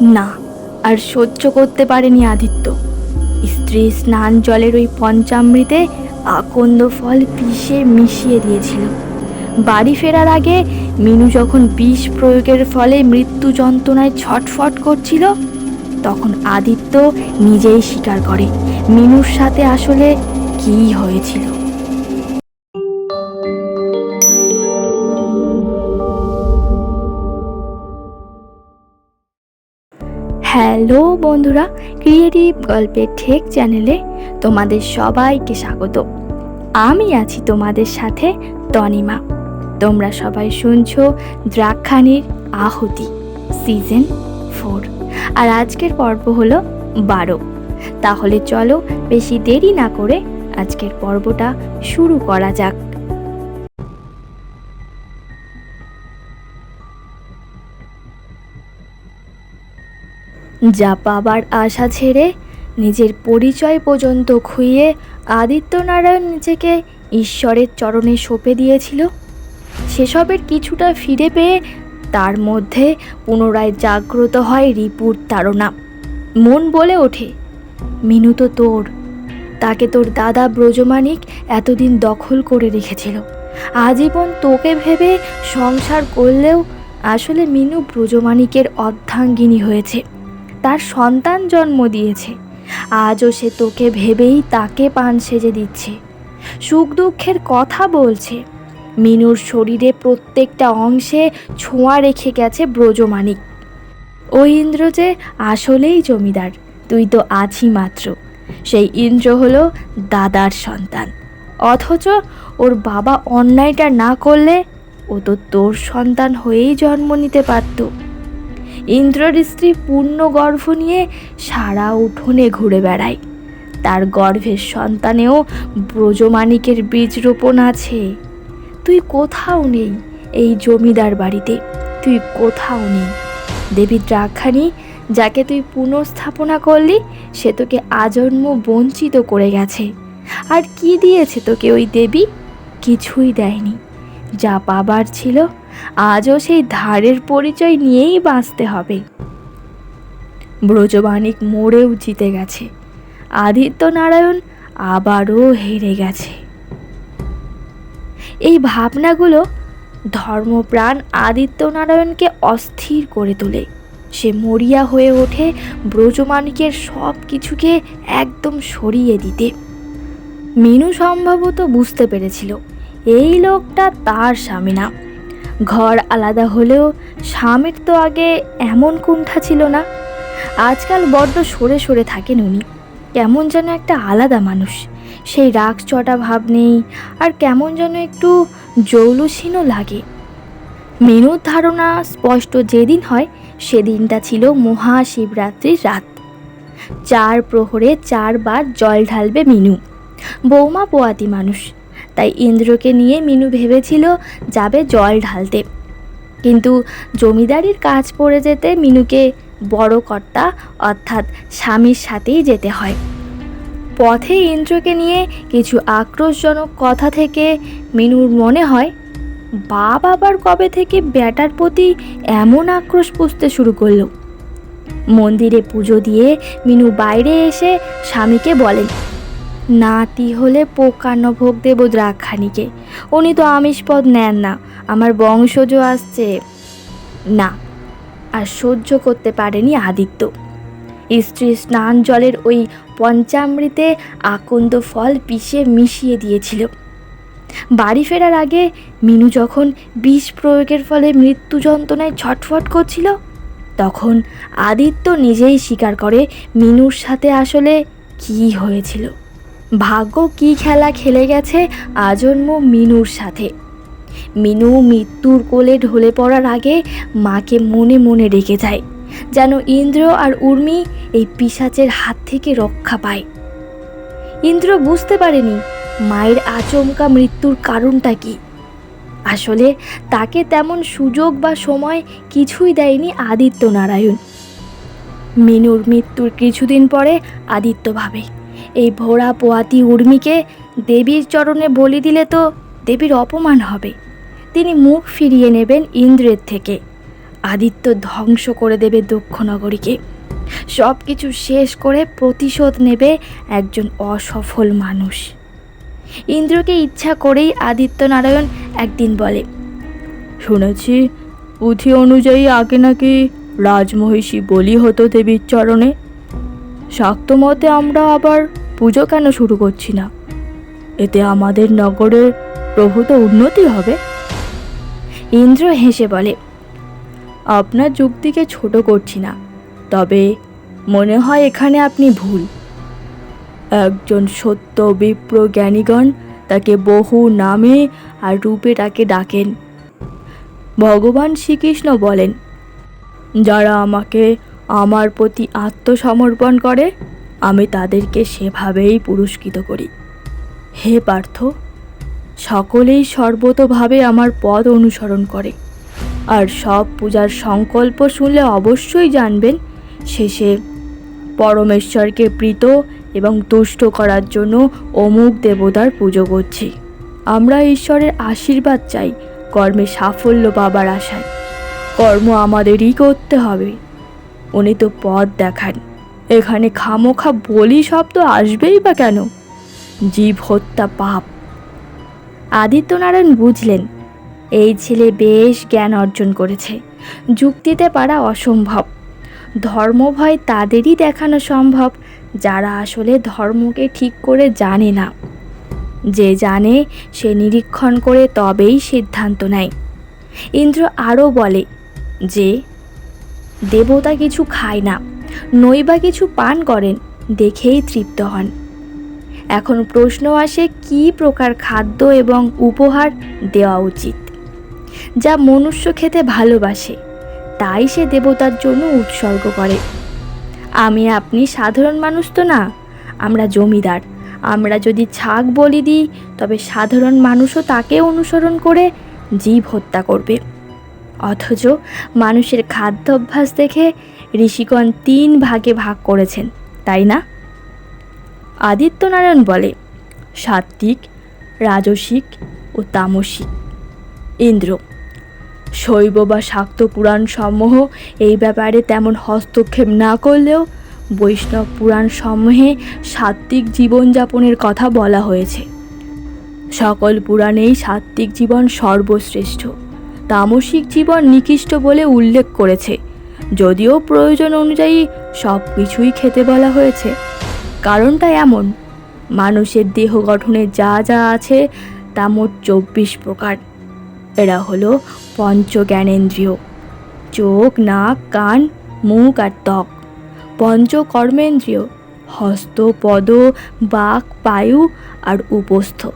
না, আর সহ্য করতে পারেনি আদিত্য। স্ত্রী স্নান জলের ওই পঞ্চামৃতে আকন্দ ফল পিষে মিশিয়ে দিয়েছিল। বাড়ি ফেরার আগে মিনু যখন বিষ প্রয়োগের ফলে মৃত্যু যন্ত্রণায় ছটফট করছিল, তখন আদিত্য নিজেই স্বীকার করে, মিনুর সাথে আসলে কী হয়েছিল। হ্যালো বন্ধুরা ক্রিয়েটিভ গল্পের ঠেক চ্যানেলে তোমাদের সবাইকে স্বাগত। আমি আছি তোমাদের সাথে তনিমা। তোমরা সবাই শুনছো দ্রাক্ষানির আহুতি সিজন ফোর আর আজকের পর্ব হলো বারো। তাহলে চলো বেশি দেরি না করে আজকের পর্বটা শুরু করা যাক। যা পাবার আশা ছেড়ে নিজের পরিচয় পর্যন্ত খুইয়ে আদিত্যনারায়ণ নিজেকে ঈশ্বরের চরণে সঁপে দিয়েছিল। সেসবের কিছুটা ফিরে পেয়ে তার মধ্যে পুনরায় জাগ্রত হয় রিপুর তাড়না। মন বলে ওঠে, মিনু তো তোর, তাকে তোর দাদা ব্রজমানিক এতদিন দখল করে রেখেছিল। আজীবন তোকে ভেবে সংসার করলেও আসলে মিনু ব্রজমানিকের অর্ধাঙ্গিনী হয়েছে। তার সন্তান জন্ম দিয়েছে। আজও সে তোকে ভেবেই তাকে পান সেজে দিচ্ছে। সুখ দুঃখের কথা বলছে। মিনুর শরীরে প্রত্যেকটা অংশে ছোঁয়া রেখে গেছে ব্রজমানিক ও ইন্দ্র যে আসলেই জমিদার, তুই তো আছি মাত্র। সেই ইন্দ্র হলো দাদার সন্তান। অথচ ওর বাবা অন্যায়টা না করলে ও তো তোর সন্তান হয়েই জন্ম নিতে পারতো। ইন্দ্রর স্ত্রী পূর্ণ গর্ভ নিয়ে সারা উঠোনে ঘুরে বেড়ায়। তার গর্ভের সন্তানেও ব্রজমানিকের বীজ রোপণ আছে। তুই কোথাও নেই এই জমিদার বাড়িতে। তুই কোথাও নেই। দেবী দ্রাক্ষানি যাকে তুই পুনঃস্থাপনা করলি, সে তোকে আজন্ম বঞ্চিত করে গেছে। আর কি দিয়েছে তোকে ওই দেবী? কিছুই দেয়নি। যা পাবার ছিল আজও সেই ধারের পরিচয় নিয়েই বাঁচতে হবে। ব্রজবাণিক মোড়েও জিতে গেছে। আদিত্য নারায়ণ আবারও হেরে গেছে। এই ভাবনাগুলো ধর্মপ্রাণ আদিত্য নারায়ণকে অস্থির করে তোলে। সে মরিয়া হয়ে ওঠে ব্রজমানিকের সব কিছুকে একদম সরিয়ে দিতে। মিনু সম্ভবত বুঝতে পেরেছিল, এই লোকটা তার স্বামী না। ঘর আলাদা হলেও স্বামীর তো আগে এমন কুণ্ঠা ছিল না। আজকাল বড্ড সরে সরে থাকেন উনি। কেমন যেন একটা আলাদা মানুষ। সেই রাগ চটা ভাব নেই আর কেমন যেন একটু জৌলুসীনও লাগে। মেনুর ধারণা স্পষ্ট যেদিন হয়, সেদিনটা ছিল মহাশিবরাত্রির রাত। চার প্রহরে চারবার জল ঢালবে মিনু। বৌমা পোয়াতি মানুষ। তাই ইন্দ্রকে নিয়ে মিনু ভেবেছিল যাবে জল ঢালতে। কিন্তু জমিদারির কাজ পড়ে যেতে মিনুকে বড় কর্তা অর্থাৎ স্বামীর সাথেই যেতে হয়। পথে ইন্দ্রকে নিয়ে কিছু আক্রোশজনক কথা থেকে মিনুর মনে হয়, বাপ আবার কবে থেকে ব্যাটার প্রতি এমন আক্রোশ পুষতে শুরু করল। মন্দিরে পুজো দিয়ে মিনু বাইরে এসে স্বামীকে বলেন নাতি হলে পোকান্ন ভোগ দেব দ্রাক্ষানিকে। উনি তো আমিষ পদ নেন না, আমার বংশজ আসছে। না, আর সহ্য করতে পারেনি আদিত্য। স্ত্রী স্নান জলের ওই পঞ্চামৃতে আকন্দ ফল পিষে মিশিয়ে দিয়েছিল। বাড়ি ফেরার আগে মিনু যখন বিষ প্রয়োগের ফলে মৃত্যু যন্ত্রণায় ছটফট করছিল, তখন আদিত্য নিজেই স্বীকার করে মিনুর সাথে আসলে কী হয়েছিল। ভাগ্য কি খেলা খেলে গেছে আজন্ম মিনুর সাথে। মিনু মৃত্যুর কোলে ঢলে পড়ার আগে মাকে মনে মনে রেখে যায়, যেন ইন্দ্র আর উর্মি এই পিসাচের হাত থেকে রক্ষা পায়। ইন্দ্র বুঝতে পারেনি মায়ের আচমকা মৃত্যুর কারণটা কি। আসলে তাকে তেমন সুযোগ বা সময় কিছুই দেয়নি আদিত্য নারায়ণ মিনুর মৃত্যুর কিছুদিন পরে আদিত্য ভাবে এই ভোড়া পোয়াতি উর্মিকে দেবীর চরণে বলি দিলে তো দেবীর অপমান হবে। তিনি মুখ ফিরিয়ে নেবেন ইন্দ্রের থেকে। আদিত্য ধ্বংস করে দেবে দক্ষ নগরীকে সব কিছু শেষ করে প্রতিশোধ নেবে একজন অসফল মানুষ। ইন্দ্রকে ইচ্ছা করেই আদিত্য নারায়ণ একদিন বলে, শুনেছি, পুঁথি অনুযায়ী আগে নাকি রাজমহিষী বলি হতো দেবীর চরণে। শাক্ত মতে আমরা আবার পুজো কেন শুরু করছি না? এতে আমাদের নগরের প্রভূত উন্নতি হবে? ইন্দ্র হেসে বলে, আপনার যুক্তিকে ছোট করছি না, তবে মনে হয় এখানে আপনি ভুল। একজন সত্য বিপ্র জ্ঞানীগণ তাকে বহু নামে আর রূপে তাকে ডাকেন। ভগবান শ্রীকৃষ্ণ বলেন, যারা আমাকে আমার প্রতি আত্মসমর্পণ করে আমি তাদেরকে সেভাবেই পুরস্কৃত করি। হে পার্থ, সকলেই সর্বতভাবে আমার পদ অনুসরণ করে। আর সব পূজার সংকল্প শুনলে অবশ্যই জানবেন, শেষে পরমেশ্বরকে প্রীত এবং তুষ্ট করার জন্য অমুক দেবতার পুজো করছি। আমরা ঈশ্বরের আশীর্বাদ চাই, কর্মে সাফল্য পাবার আশায়। কর্ম আমাদেরই করতে হবে। উনি তো পথ দেখান। এখানে খামোখা বলি শব্দ আসবেই বা কেন? জীব হত্যা পাপ। আদিত্যনারায়ণ বুঝলেন, এই ছেলে বেশ জ্ঞান অর্জন করেছে, যুক্তিতে পারা অসম্ভব। ধর্মভয় তাদেরই দেখানো সম্ভব, যারা আসলে ধর্মকে ঠিক করে জানে না। যে জানে, সে নিরীক্ষণ করে তবেই সিদ্ধান্ত নেয়। ইন্দ্র আরও বলে, যে, দেবতা কিছু খায় না। নইবা কিছু পান করেন, দেখেই তৃপ্ত হন। এখন প্রশ্ন আসে, কী প্রকার খাদ্য এবং উপহার দেওয়া উচিত? যা মনুষ্য খেতে ভালোবাসে, তাই সে দেবতার জন্য উৎসর্গ করে। আমি আপনি সাধারণ মানুষ তো না? আমরা জমিদার। আমরা যদি ছাগ বলি দিই, তবে সাধারণ মানুষও তাকে অনুসরণ করে জীব হত্যা করবে। অথচ মানুষের খাদ্যাভ্যাস দেখে ঋষিগণ তিন ভাগে ভাগ করেছেন, তাই না? আদিত্যনারায়ণ বলে, সাত্ত্বিক, রাজসিক ও তামসিক। ইন্দ্র, শৈব বা শাক্ত পুরাণ সমূহ এই ব্যাপারে তেমন হস্তক্ষেপ না করলেও বৈষ্ণব পুরাণ সমূহে সাত্ত্বিক জীবনযাপনের কথা বলা হয়েছে। সকল পুরাণেই সাত্ত্বিক জীবন সর্বশ্রেষ্ঠ, তামসিক জীবন নিকৃষ্ট বলে উল্লেখ করেছে। যদিও প্রয়োজন অনুযায়ী সব কিছুই খেতে বলা হয়েছে। কারণটা এমন, মানুষের দেহ গঠনে যা যা আছে তা মোট চব্বিশ প্রকার। এরা হলো পঞ্চ জ্ঞানেন্দ্রিয় চোখ, নাক, কান, মুখ আর ত্বক। পঞ্চ কর্মেন্দ্রিয় হস্ত, পদ, বাক পায়ু আর উপস্থ।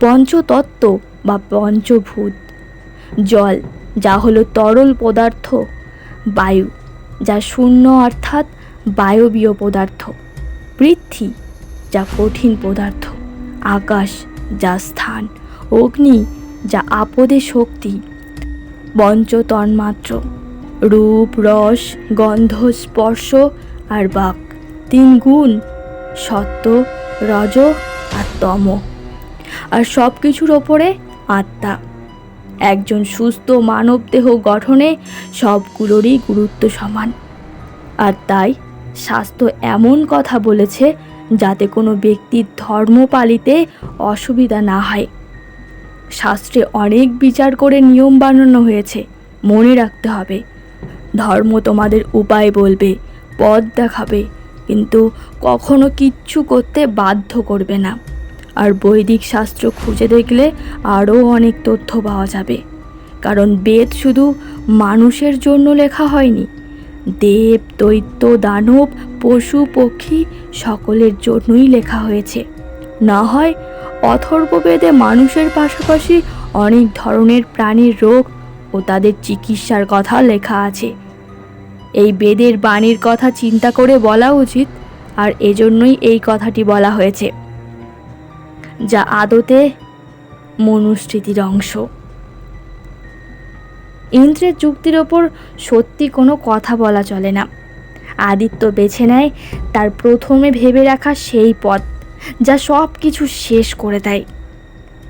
পঞ্চতত্ত্ব বা পঞ্চভূত। জল, যা হলো তরল পদার্থ। বায়ু, যা শূন্য অর্থাৎ বায়বীয় পদার্থ। পৃথ্বী, যা কঠিন পদার্থ। আকাশ, যা স্থান। অগ্নি, যা আপদে শক্তি। পঞ্চ তন্মাত্র। রূপ, রস, গন্ধ, স্পর্শ আর বাক। তিন গুণ, সত্য, রজ আর তম। আর সব কিছুর ওপরে আত্মা। একজন সুস্থ মানবদেহ গঠনে সবগুলোরই গুরুত্ব সমান। আর তাই স্বাস্থ্য এমন কথা বলেছে যাতে কোনো ব্যক্তির ধর্ম পালিতে অসুবিধা না হয়। শাস্ত্রে অনেক বিচার করে নিয়ম বানানো হয়েছে, মনে রাখতে হবে। ধর্ম তোমাদের উপায় বলবে, পথ দেখাবে, কিন্তু কখনো কিচ্ছু করতে বাধ্য করবে না। আর বৈদিক শাস্ত্র খুঁজে দেখলে আরও অনেক তথ্য পাওয়া যাবে। কারণ বেদ শুধু মানুষের জন্য লেখা হয়নি। দেব, দৈত্য, দানব, পশু, পক্ষী সকলের জন্যই লেখা হয়েছে। না হয় অথর্ববেদে মানুষের পাশাপাশি অনেক ধরনের প্রাণীর রোগ ও তাদের চিকিৎসার কথা লেখা আছে। এই বেদের বাণীর কথা চিন্তা করে বলা উচিত, আর এজন্যই এই কথাটি বলা হয়েছে। যা আদতে মনুস্মৃতির অংশ। ইন্দ্রের যুক্তির ওপর সত্যি কোনো কথা বলা চলে না। আদিত্য বেছে নেয় তার প্রথমে ভেবে রাখা সেই পথ, যা সব কিছু শেষ করে দেয়।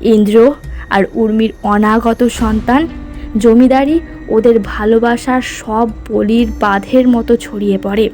ইন্দ্র আর উর্মির অনাগত সন্তান, জমিদারি, ওদের ভালোবাসার সব বলির বাঁধের মতো ছড়িয়ে পড়ে।